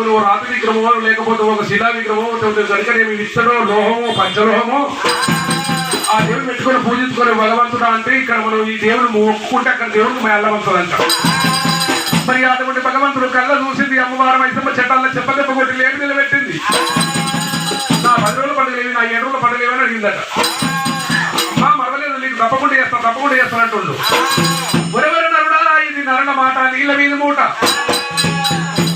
పెట్టుకుని ఓ రాతి విగ్రహమో లేకపోతే ఒక శిలా విగ్రహమో లేకపోతే గడికనేమి ఇత్తడో లోహమో పంచలోహమో ఆ దేవుని పెట్టుకొని పూజించుకునే బలవంతుడు అంటే ఇక్కడ మనం ఈ దేవుని మొక్కుంటే అక్కడ దేవుడికి మేళ్ళవంతుడు మరి అటువంటి భగవంతుడు కళ్ళ చూసింది అమ్మవారు మైసమ్మ చట్టాల్లో చెప్పదెప్ప కొట్టి లేపి నిలబెట్టింది. నా పది రోజులు పండుగ నా ఏడు రోజులు పండుగ అడిగిందట. అమ్మా మరవలేదు నీకు తప్పకుండా చేస్తాను తప్పకుండా చేస్తానంటుండు. ఒరెవరు నరుడా ఇది నరణ మాట నీళ్ళ మీద మూట.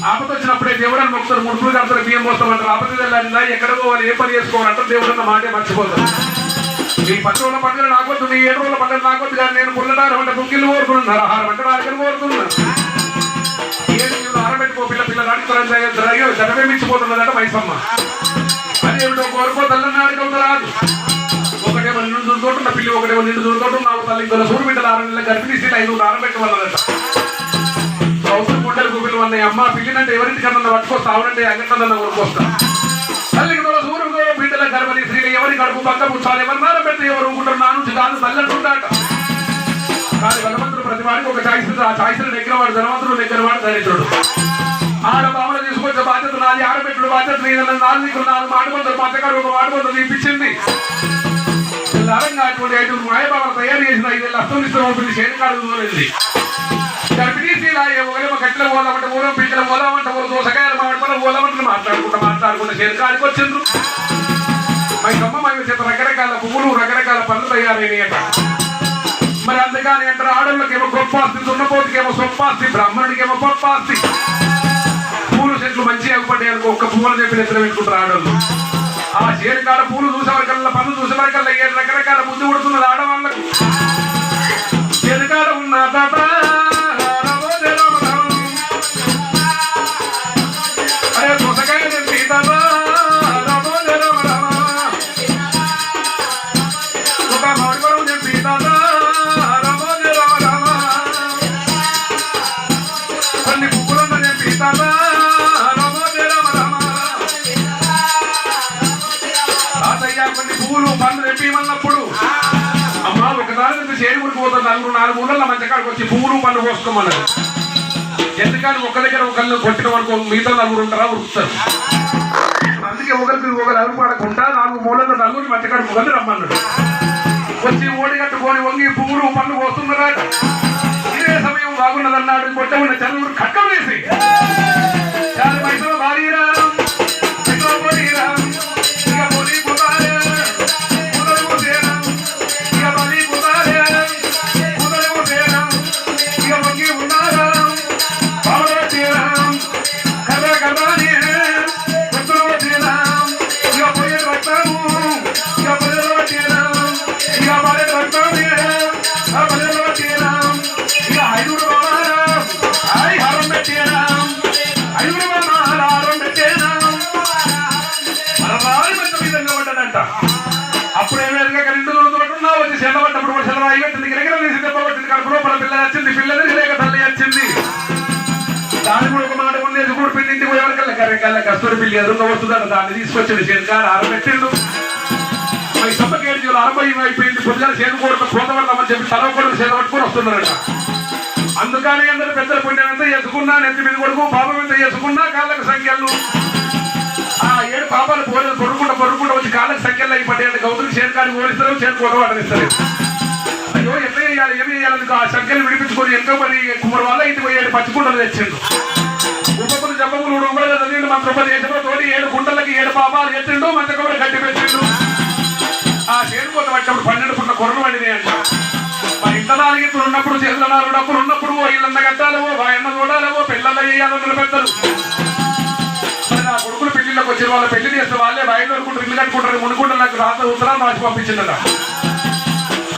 ఆపద వచ్చినప్పుడే దేవుడు అని మొక్కుతారు ముడుపులు కడతారు బియ్యం పోస్తామంటారు ఆపద వెళ్ళాలి ఎక్కడ పోవాలి? ఏ పని చేసుకోవాలంటారు దేవుడు అన్న మాటే మర్చిపోతారు. నీ పది రోజుల పండుగ నాకొద్దు నీ ఏడు రోజుల పండుగ నాకొద్దు కానీ నేను పుల్లడారం అంటే బుక్కిలు కోరుతున్నాను ఆహారం అంటే నాలుగు కోరుతున్నాను ఏడు నీళ్ళు ఆరబెట్టుకో పిల్ల పిల్ల నడుపుతారని జనమే మించిపోతున్నదట మైసమ్మ. అదేమిటో కోరుకో తల్లన్నాడు కొంత రాదు ఒకటేమో నిన్ను చూసుకోవటం పిల్లి ఒకటేమో నిన్ను చూసుకోవటం తల్లి ఇంకో సూరు బిడ్డలు ఆరు నెలల గర్భిణీ సీట్ ఐదు ఆరబెట్టి వల్లదట అవసరం గుండెలు గుబిలు ఉన్నాయి అమ్మ పిల్లినంటే ఎవరింటికన్నా పట్టుకొస్తా? అవునంటే అంగట్లన్నా కొనుక్కొస్తా తల్లికి తల సూరు బిడ్డల గర్భని స్త్రీలు ఎవరి కడుపు పక్క పుచ్చాలి ఎవరి నాన్న పెట్టి ఎవరు ఊరుకుంటారు నా నుంచి కాదు తల్లంటుంటాట కానీ భగవంతుడు ప్రతి వాడికి ఒక చాయిస్ ఆ ఛాయిస్ దగ్గర వాడు ధనవంతుడు దగ్గర వాడు దరిద్రుడు. ఆడ బావన తీసుకొచ్చే బాధ్యత నాది ఆడబెట్టుడు బాధ్యత నీదన్న నాలుగు నీకు నాలుగు మాటబంతులు మధ్యకాడు ఒక మాటబంతులు తీపిచ్చింది అరంగా అటువంటి ఐదు మాయబాబులు తయారు చేసిన ఐదు లక్షలు ఇష్టం అవుతుంది శేనకాడు దూరింది గర్భిణీ స్త్రీలు ఆ ఒకరేమో కట్టెల పోదామంటే ఊరం పీకల పోదామంటే ఊరు దోసకాయలు మాట్లాడుకున్న పోదామంటే మాట్లాడుకుంటా మాట్లాడుకుంటా శేనకాడికి వచ్చిండ్రు మా అమ్మ మా చేత రకరకాల పువ్వులు రకరకాల పనులు తయారైనాయట మరి అందుకని అంటారు ఆడళ్ళకేమో గొప్ప ఆస్తి దున్నపోతుకేమో సొప్ప ఆస్తి బ్రాహ్మణుడికేమో గొప్ప ఆస్తి పూలు చెట్లు మంచిగా అవ్వబడ్డాయి అనుకో ఒక్క పువ్వులు చెప్పి నిద్ర పెట్టుకుంటారు ఆడళ్ళు ఆ చేరుకాడ పూలు చూసే వరకల్లా పనులు చూసే వరకల్లా ఏడు రకరకాల ముందు పడుతున్నది ఆడవాళ్ళకు. చేరుకాడ ఉన్న తాత ఒకసారి నుంచి పోతారు నలుగురు నాలుగు ఊళ్ళలో మంచి కాడికి వచ్చి పువ్వులు పండ్లు కోసుకోమన్నారు. ఎందుకని ఒక దగ్గర ఒకళ్ళు కొట్టిన వరకు మిగతా నలుగురు ఉంటారా ఉరుకుతారు? అందుకే ఒకరికి ఒకరు అరుపు నాలుగు మూలలో నలుగురు మధ్యకాడు మొగలు రమ్మన్నాడు వచ్చి ఓడి కట్టుకొని వంగి పువ్వులు పండు పోస్తున్నారా ఇదే సమయం బాగున్నదన్నాడు. కొట్టమని ఉన్న కట్టం వేసి చాలు పైసలు భారీరా కార్యకాల కర్రె కస్తూరి ఎదురుగా వస్తుందని దాన్ని తీసుకొచ్చిన శనికారు ఆరబెట్టిండు మరి సబ్బకి ఏడు అరవై అయిపోయింది. పొద్దున చేను కూడా పోతవడమని చెప్పి తలవ కూడా వస్తున్నారట. అందుకని అందరు పెద్దలు పుణ్యం ఎంత చేసుకున్నా నెత్తి మీద కొడుకు పాపం ఎంత చేసుకున్నా కాళ్ళకు సంఖ్యలు. ఆ ఏడు పాపాలు పోలేదు. పొడుకుంటా పొడుకుంటా వచ్చి కాళ్ళకి సంఖ్యలు అయి పడ్డాయి గౌతులకు చేరుకాడికి ఓడిస్తారు చేరు కొడవాడనిస్తారు అయ్యో ఎట్లా చేయాలి ఏమి చేయాలి? ఆ సంఖ్యలు విడిపించుకొని ఎంతో మరి కుమ్మరి వల్ల ఇంటికి పోయాడు ఏడు పచ్చికుంటలు తెచ్చిండు ఉపకులు జపములు ఉమ్మడిగా చదివిండు మంత్రపది చేసిన తోటి ఏడు గుంటలకి ఏడు పాపాలు ఎత్తిండు మంచి కొబ్బరి గట్టి పెట్టిండు. ఆ చేను కొంత వచ్చినప్పుడు పన్నెండు పుట్ల కొరలు పడింది అంట. మరి ఇంత ఇప్పుడు ఉన్నప్పుడు చేతుల నాలుగు డబ్బులు ఉన్నప్పుడు ఓ ఇళ్ళన్న కట్టాలేవో వాయన్న చూడాలేవో పిల్లలు చేయాలో పెద్దలు మరి నా కొడుకులు పెళ్ళిళ్ళకి వచ్చిన వాళ్ళ పెళ్ళి చేస్తే వాళ్ళే బయట అనుకుంటారు ఇల్లు కట్టుకుంటారు మునుకుంటారు నాకు రాత ఉత్తరాలు రాసి పంపించిందట.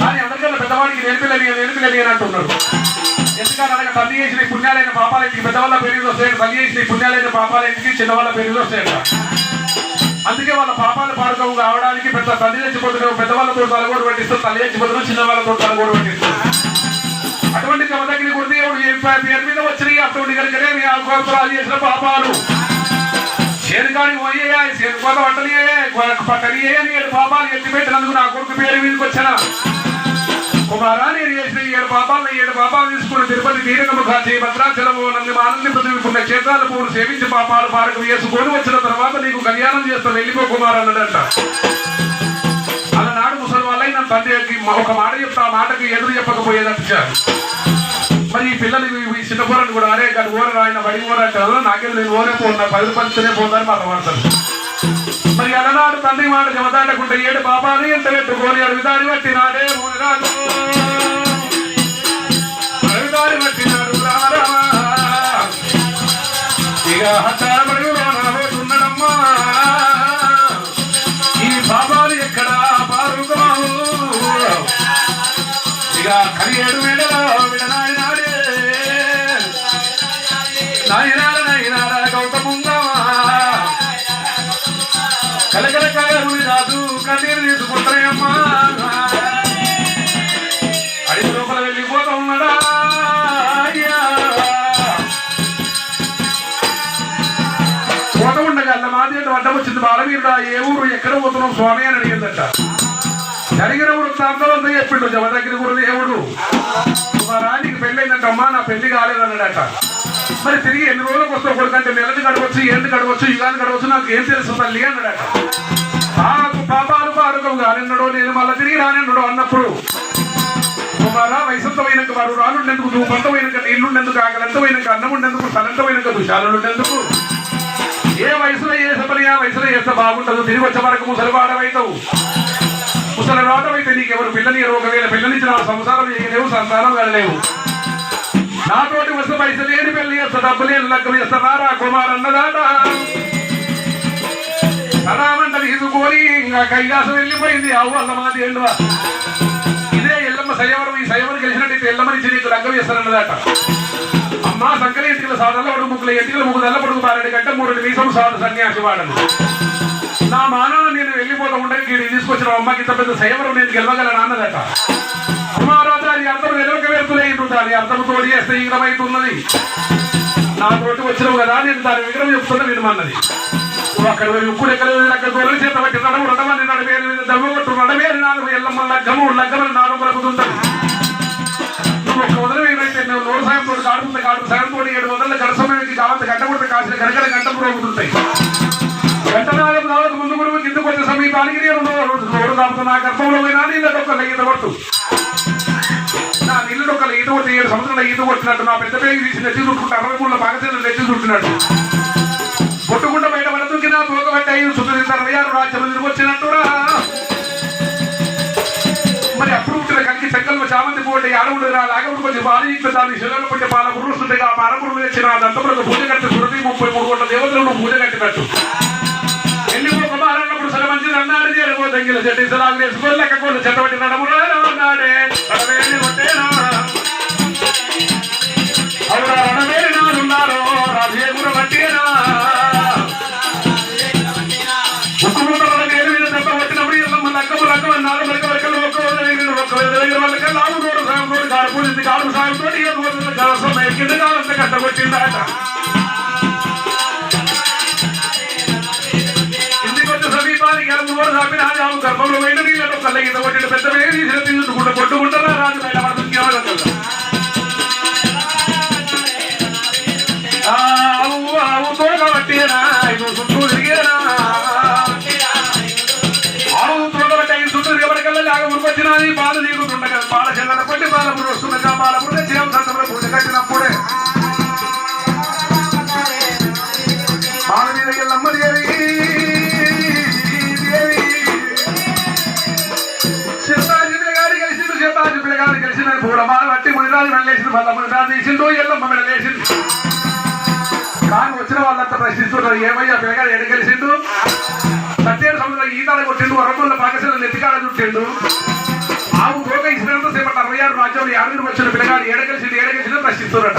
కానీ అందరికన్నా పెద్దవాడికి నేర్పిల్లని నేర్పిల్లని అని అంటున్నారు. ఎందుకంటే తల్లి చేసిన పుణ్యాలైన పాపాల ఇంటికి పెద్దవాళ్ళ పేరు వస్తాయండి. తల్లి చేసిన పుణ్యాలైన పాపాల ఇంటికి చిన్నవాళ్ళ పేరులో వస్తాయంట. అందుకే వాళ్ళ పాపాలు పాడుకవు కావడానికి పెద్ద తల్లి చచ్చిపోతున్న పెద్దవాళ్ళతో తలగోడు పట్టిస్తారు తల్లి చచ్చిపోతున్న చిన్నవాళ్ళతో తలగోడు పట్టిస్తూ అటువంటి జమదగ్ని గురుదేవుడు ఏ పేరు మీద వచ్చినాయి? అటువంటి కనుకనే మీ ఆకురాలు చేసిన పాపాలు. చేరుకాని పోయే చేరుకోత పట్టలియే పట్టలియే అని ఏడు పాపాలు ఎత్తిపెట్టినందుకు నా కొడుకు పేరు మీదకి వచ్చిన కుమారాన్ని పాపాలను ఏడు పాపాలు తీసుకుని తిరుపతి తీరగము కాచి భద్రాచలము నంది మానంది పృథివీ పుణ్య క్షేత్రాల పూలు సేవించి పాపాలు పారకు వేసుకొని వచ్చిన తర్వాత నీకు కళ్యాణం చేస్తా వెళ్ళిపో కుమార్ అన్నాడంట. అలనాడు ముసలి వాళ్ళైన తండ్రికి ఒక మాట చెప్తా ఆ మాటకి ఎదురు చెప్పకపోయేదంట. మరి ఈ పిల్లలు ఈ- ఈ చిన్న కూడా అరే కానీ ఊర ఆయన బడి ఊర నాకే నేను ఊరే పోతున్నా పది రూపాయలతోనే పోతాను మాట్లాడతాను మరి అలనాడు తండ్రి మాట జమదాటకుంటే ఏడు పాపాలు ఎంత పెట్టుకోని అడుగుదారి బట్టి నాడే ఊరి అడుగుదారి బట్టి నాడు ఇక అల్ల మాది అడ్డం వచ్చింది. బాలవీరుడా ఏ ఊరు ఎక్కడ పోతున్నాం స్వామి అని అడిగిందట. జరిగిన వృత్తాంతం అంతా చెప్పిండు జమదగిరి గురు దేవుడు. మా రాణికి పెళ్ళైందంట. అమ్మా నా పెళ్ళి కాలేదన్నాడట. మరి తిరిగి ఎన్ని రోజులకు వస్తావు కొడుకంటే నెలది గడవచ్చు ఏంటి గడవచ్చు యుగాన్ని గడవచ్చు నాకు ఏం తెలుసు తల్లి అన్నాడట. నాకు పాపాలు పారకం కానిన్నడో నేను మళ్ళీ తిరిగి రానిన్నడో అన్నప్పుడు కుమారా వయసంతమైనక వారు రానుండెందుకు నువ్వు ఇల్లుండెందుకు నీళ్ళుండెందుకు ఆకలంతమైనక అన్నం ఉండేందుకు తలంతమైనక దుశాలుండెందుకు ఏ వయసులో చేసే పని ఆ వయసులో చేస్తే బాగుండదు? తిరిగి వచ్చే వరకు ముసలివాడవైతావు ముసలి రావటమైతే నీకెవరు పిల్లని ఒకవేళ పిల్లనిచ్చిన సంసారం చేయలేవు సంతానం వెళ్ళలేవు నాతోటి వస్తే పైసలు లేని పెళ్ళి చేస్తా డబ్బు లేని లగ్గం చేస్తారా కుమార్ అన్నదాట సదామంట తీసుకొని ఇంకా కైలాసం వెళ్ళిపోయింది అవ్వ మాది ఎండువా ఇదే ఎల్లమ్మ సయవరం ఈ సయవరం గెలిచినట్టు ఎల్లమ్మ నుంచి నీకు లగ్గం చేస్తానన్నదాట అమ్మా సంకల ఎంటికల సాధనలో ఒకటి ముగ్గులు ఎంటికల ముగ్గు తెల్ల పొడుగు గంట మూడు మీసం సాధు సన్యాసి వాడను. నా మానవ నేను వెళ్ళిపోతా ఉండే వీడిని తీసుకొచ్చిన అమ్మకి ఇంత పెద్ద శైవరం నేను గెలవగలను అన్నదట. కుమారాజు అది అర్థం ఎదురుక వెళ్తులేదు దాని అర్థం తోడి చేస్తే ఈగమైతున్నది. నా తోటి వచ్చినావు కదా నేను దాని విగ్రహం చెప్తున్నా వినమన్నది అక్కడ పోయి ఉప్పుడు ఎక్కడ అక్కడ గొర్రెల చేత పట్టి నడవు నడవని నడవేరు దమ్మ కొట్టు నడవేరు నాలుగు ఎల్లమ్మ లగ్గము లగ్గమని నాలుగు రగుతుంటాను నువ్వు నూరు సాయం కాడుతుంది కాడు సాయం తోటి ఏడు వందల గడ సమయానికి కావాలి గంట కొడితే కాసిన గడగడ గంట రోగుతుంటాయి గంటనాగం దాదాపు ముందు గురువు కిందకు వచ్చే సమీపానికి నేను నోరు నా గర్భంలో పోయినా నీళ్ళ ఈత కొట్టు. నా నీళ్ళ డొక్కల ఈత కొట్టి ఏడు సంవత్సరాల ఈత కొట్టినట్టు నా పెద్ద పేరు తీసి నెత్తి చుట్టుకుంటే అరవై మూడు పాకసేలు నెత్తి చుట్టినట్టు బయట పడుతుంది నా తోక ఐదు చుట్టూ ఆరు తిరిగి వచ్చినట్టురా. మరి అప్పుడు పుట్టిన కలిగి చెక్కలు చామంతి పూట ఆడవుడు రా లాగవుడు కొంచెం బాలి ఇట్లా దాని శిలలో పట్టే పాల పురుస్తుంటే ఆ పాలపురులు తెచ్చిన దంతములకు పూజ కట్టి సురభి ముప్పై మూడు కోట్ల దేవతలను పూజ కట్టినట్టు ఎన్నికో కుమారన్నప్పుడు సరే మంచిది అన్నారు చేరుకో దగ్గర చెట్టు సలాలు వేసుకొని లెక్క కూడా చెట్టబట్టి నడమురా దగ్గర వాళ్ళకి నాలుగు రోడ్డు సాయం తోటి కాడు పూజింది కాడు సాయం తోటి ఏడు రోజుల కలసం కింద కాలంత కష్టపట్టిందట ఇంటికి వచ్చే సమీపానికి ఎలము కూడా సాపిన ఆజాము గర్భంలో పోయిన నీళ్ళతో కళ్ళ కింద కొట్టిన పెద్ద వేడి తీసిన తీసుకుంటూ కొట్టుకుంటారా రాజు పట్టి వెళ్ళేసింది మళ్ళీ మునిరాజు తీసిండు ఎల్లమ్మ వెళ్ళేసింది కానీ వచ్చిన వాళ్ళంతా ప్రశ్నిస్తున్నారు ఏమయ్యా పిల్లగాడు ఎడగలిసిండు సత్యేడు సముద్రం ఈతాడ కొట్టిండు వరకుల పాకశాల నెత్తికాడ చుట్టిండు. ఆవు తోక ఇచ్చినంత సేపటి అరవై ఆరు రాజ్యంలో యాభై వచ్చిన పిల్లగాడు ఏడ కలిసిండు ఏడ ప్రశ్నిస్తున్నారట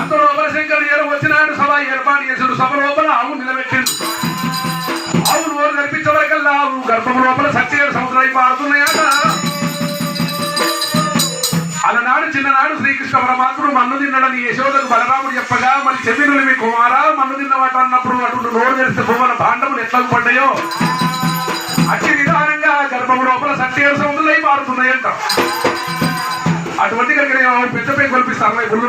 అంత లోపల శంకర్ ఏడు వచ్చినాడు సభ ఏర్పాటు చేసిండు సభ లోపల ఆవు నిలబెట్టిండు. ఆవు నోరు కనిపించవరకల్లా ఆవు గర్భం లోపల సత్యేడు సముద్రం పారుతున్నాయట. అలనాడు చిన్ననాడు శ్రీకృష్ణ పరమాత్ముడు మన్ను తిన్నడని యశోదకు బలరాముడు చెప్పగా మరి చెవినులు మీ కుమారా మన్ను తిన్నవాట అన్నప్పుడు అటువంటి నోరు తెరిస్తే భూమన భాండములు ఎట్లా పడ్డాయో? అతి విధానంగా గర్భము లోపల సత్యేరు సముద్రులై మారుతున్నాయంట. పారుతున్నాయంట అటువంటి కనుక పెద్ద పై కొలిపిస్తే అరవై గుళ్ళు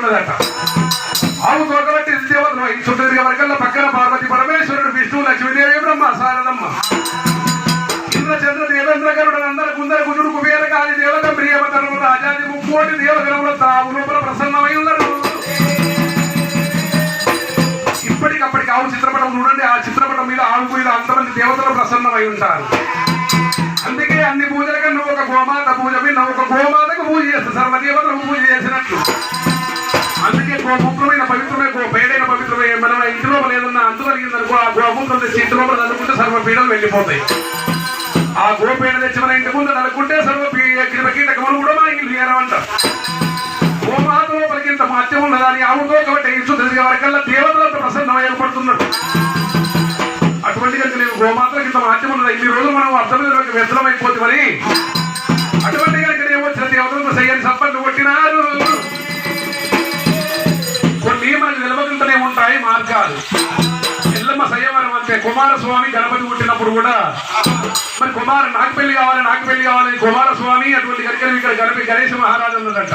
ఆవు తోకబట్టి దేవతలు చుట్టూ వర్గంలో పక్కన పార్వతి పరమేశ్వరుడు విష్ణువు లక్ష్మీదేవి బ్రహ్మ సారదమ్మ ఇంద్రచంద్ర దేవేంద్ర గరుడు అందర కుందర కుజుడు కుబేర కాళి రాజాది ముక్కోటి దేవగణముల తావు లోపల ప్రసన్నమై ఉన్నారు. ఇప్పటికప్పటికి ఆవు చిత్రపటం చూడండి. ఆ చిత్రపటం మీద ఆవు మీద అంతమంది దేవతలు ప్రసన్నమై ఉంటారు. అందుకే అన్ని పూజల కన్నా ఒక గోమాత పూజ మీద ఒక గోమాతకు పూజ చేస్తారు సర్వదేవతలకు పూజ చేసినట్లు. అందుకే గోముఖమైన పవిత్రమే గో పేడైన పవిత్రమే మన ఇంటి లోపల ఏదన్నా అంటు కలిగిందనుకో ఆ గోముఖం తెచ్చి ఇంటి లోపల చదువుకుంటే సర్వ పీడలు వెళ్ళిపోతాయి. ఆ గోపేడ తెచ్చి మన ఇంటి ముందు నలుకుంటే సర్వ కీటకములు కూడా మన ఇల్లు ఏరవంట గోమాత లోపలికి ఇంత మహత్యం ఉన్నదని ఆవుతో కాబట్టి ఇచ్చు తిరిగే వరకల్లా దేవతలంత ప్రసన్నం ఏర్పడుతున్నట్టు అటువంటి కనుక నేను గోమాతలకు ఇంత మహత్యం ఉన్నది. ఇన్ని రోజులు మనం అర్థమైనటువంటి వ్యర్థం అయిపోతుంది మరి అటువంటి కనుక నేను వచ్చిన దేవతలకు సయ్యని సప్పట్లు కొట్టినారు. కొన్ని మనకు నిలబడుతూనే ఉంటాయి మార్గాలు. ఎల్లమ్మ సయ్యవరం అంటే కుమారస్వామి గణపతి పుట్టినప్పుడు కూడా మరి కుమార నాకు పెళ్ళి కావాలి నాకు పెళ్ళి కావాలి కుమారస్వామి అటువంటి గరికలు ఇక్కడ గణపతి గణేష్ మహారాజు ఉన్నదంట